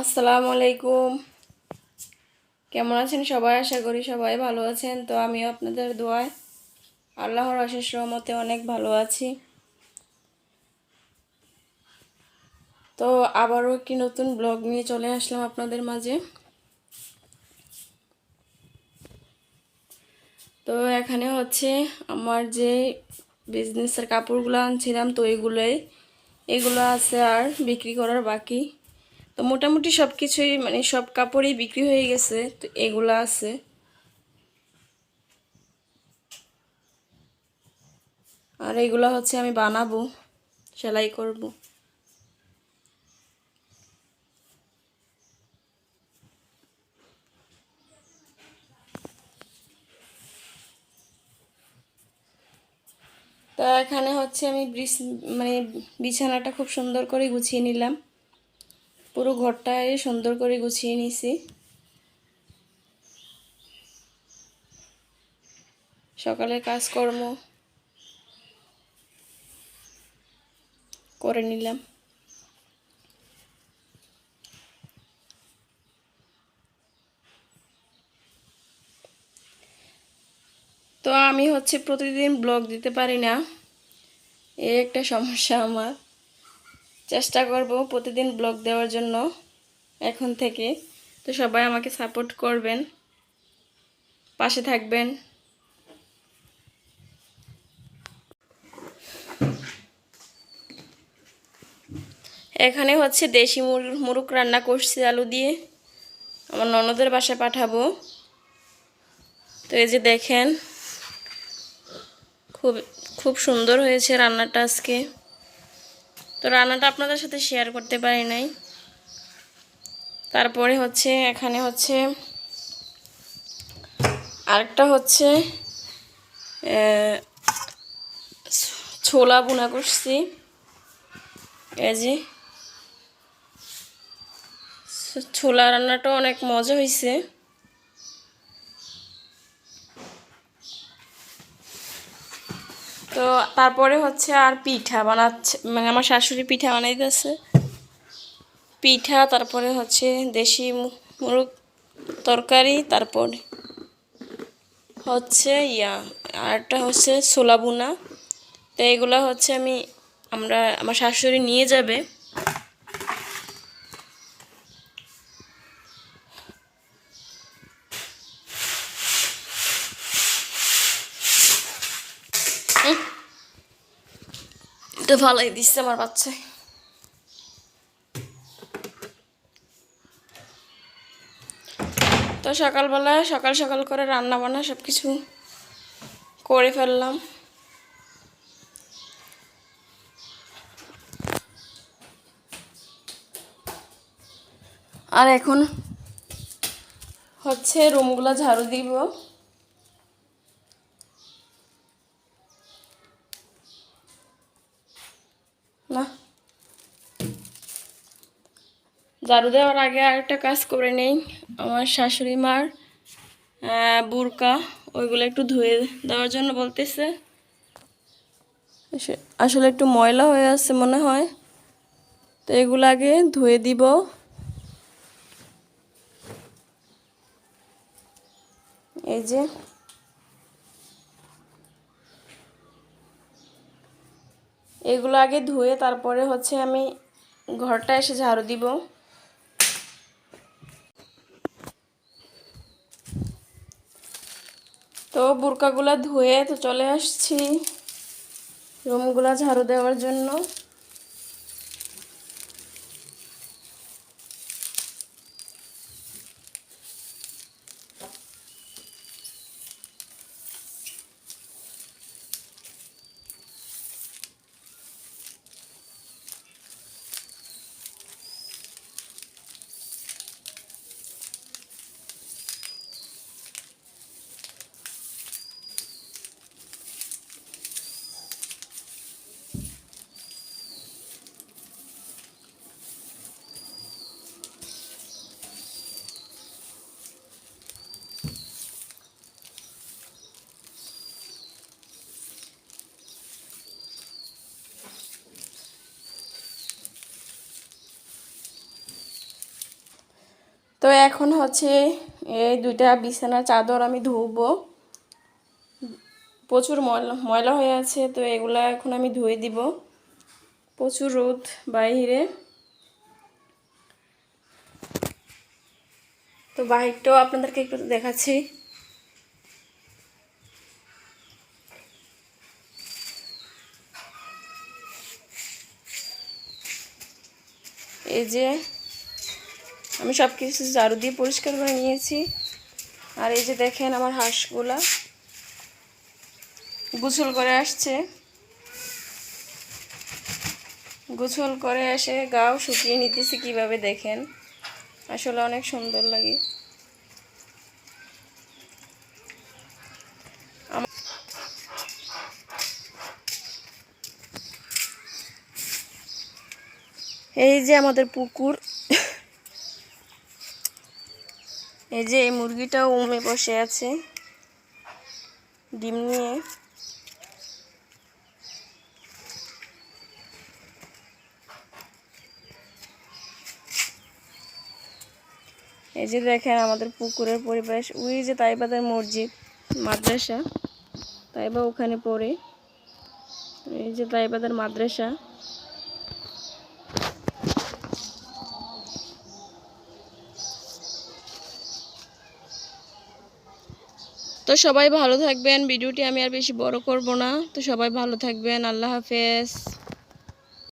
আসসালামু আলাইকুম। কেমন আছেন সবাই? আশা করি সবাই ভালো আছেন। তো আমিও আপনাদের দোয়ায় আল্লাহর অশেষ রহমতে অনেক ভালো আছি। তো আবারও একটি নতুন ব্লগ নিয়ে চলে আসলাম আপনাদের মাঝে। তো এখানে হচ্ছে আমার যে বিজনেসের কাপড়গুলো আনছিলাম, তো এগুলোই, এগুলো আছে আর বিক্রি করার বাকি। তো মোটামুটি সব কিছুই মানে সব কাপড়ই বিক্রি হয়ে গেছে, তো এগুলো আছে। আর এগুলো হচ্ছে আমি বানাবো, সেলাই করব। তো এখানে হচ্ছে আমি মানে বিছানাটা খুব সুন্দর করে গুছিয়ে নিলাম। পুরো ঘরটায় সুন্দর করে গুছিয়ে নিছি। সকালে কাজকর্ম করে নিলাম। তো আমি হচ্ছে প্রতিদিন ব্লগ দিতে পারি না। এই একটা সমস্যা আমার। চেষ্টা করব প্রতিদিন ব্লগ দেওয়ার জন্য এখন থেকে। তো সবাই আমাকে সাপোর্ট করবেন, পাশে থাকবেন। এখানে হচ্ছে দেশি মুরুক রান্না করছি আলু দিয়ে। আমার ননদের বাসায় পাঠাবো। তো এই যে দেখেন, খুব খুব সুন্দর হয়েছে রান্নাটা আজকে। তো রান্নাটা আপনাদের সাথে শেয়ার করতে পারি নাই। তারপরে হচ্ছে, এখানে হচ্ছে, আরেকটা হচ্ছে ছোলা বোনা করছি। এই যে, ছোলা রান্নাটা অনেক মজা হয়েছে তো তারপরে হচ্ছে আর পিঠা বানাচ্ছে মানে আমার শাশুড়ি পিঠা বানাইতেছে পিঠা, তারপরে হচ্ছে দেশি মুরগ তরকারি, তারপরে হচ্ছে ইয়া আরটা হচ্ছে ছোলা বুনা তো এগুলো হচ্ছে আমি, আমরা, আমার শাশুড়ি নিয়ে যাবে। তো ভালোই দিচ্ছে আমার বাচ্চায় তো সকালবেলা সকাল সকাল করে রান্না বান্না সব কিছু করে ফেললাম। আর এখন হচ্ছে রুমগুলো ঝাড়ু দিব। না। ঝাড়ু দেওয়ার আগে আরেকটা কাজ করে নেই। আমার শাশুড়ি মার বুরকা, ওইগুলো একটু ধুয়ে দেওয়ার জন্য বলতেছে। আসলে একটু ময়লা হয়ে আছে মনে হয়। তো এগুলো আগে ধুয়ে দিব। এই যে এগুলো আগে ধুয়ে তারপরে হচ্ছে আমি ঘরটা এসে ঝাড়ু দিব। তো বুরকাগুলো ধুয়ে তো চলে আসছি। রুমগুলো ঝাড়ু দেওয়ার জন্য। তো এখন হচ্ছে এই দুইটা বিছানার চাদর আমি ধুবো। প্রচুর ময়লা ময়লা হয়ে আছে, তো এগুলা এখন আমি ধুয়ে দিব। প্রচুর রোদ বাইরে। তো বাহিরটাও আপনাদেরকে একটু দেখাচ্ছি। এই যে আমি সব কিছু ঝাড়ু দিয়ে পরিষ্কার করে নিয়েছি। আর এই যে দেখেন আমার হাঁসগুলা গোসল করে আসছে। গোসল করে এসে গাও শুকিয়ে নিতেছি কীভাবে দেখেন? আসলে অনেক সুন্দর লাগে। এই যে আমাদের পুকুর। এই যে এই মুরগিটাও উমে বসে আছে। ডিম নিয়ে। এই যে দেখেন আমাদের পুকুরের পরিবেশ। ওই যে তাইবাদের মসজিদ, মাদ্রাসা। তাইবা ওখানে পড়ে। এই যে তাইবাদের মাদ্রাসা। তো সবাই ভালো থাকবেন, ভিডিওটি আমি আর বেশি বড় করব না। তো সবাই ভালো থাকবেন, আল্লাহ হাফেজ।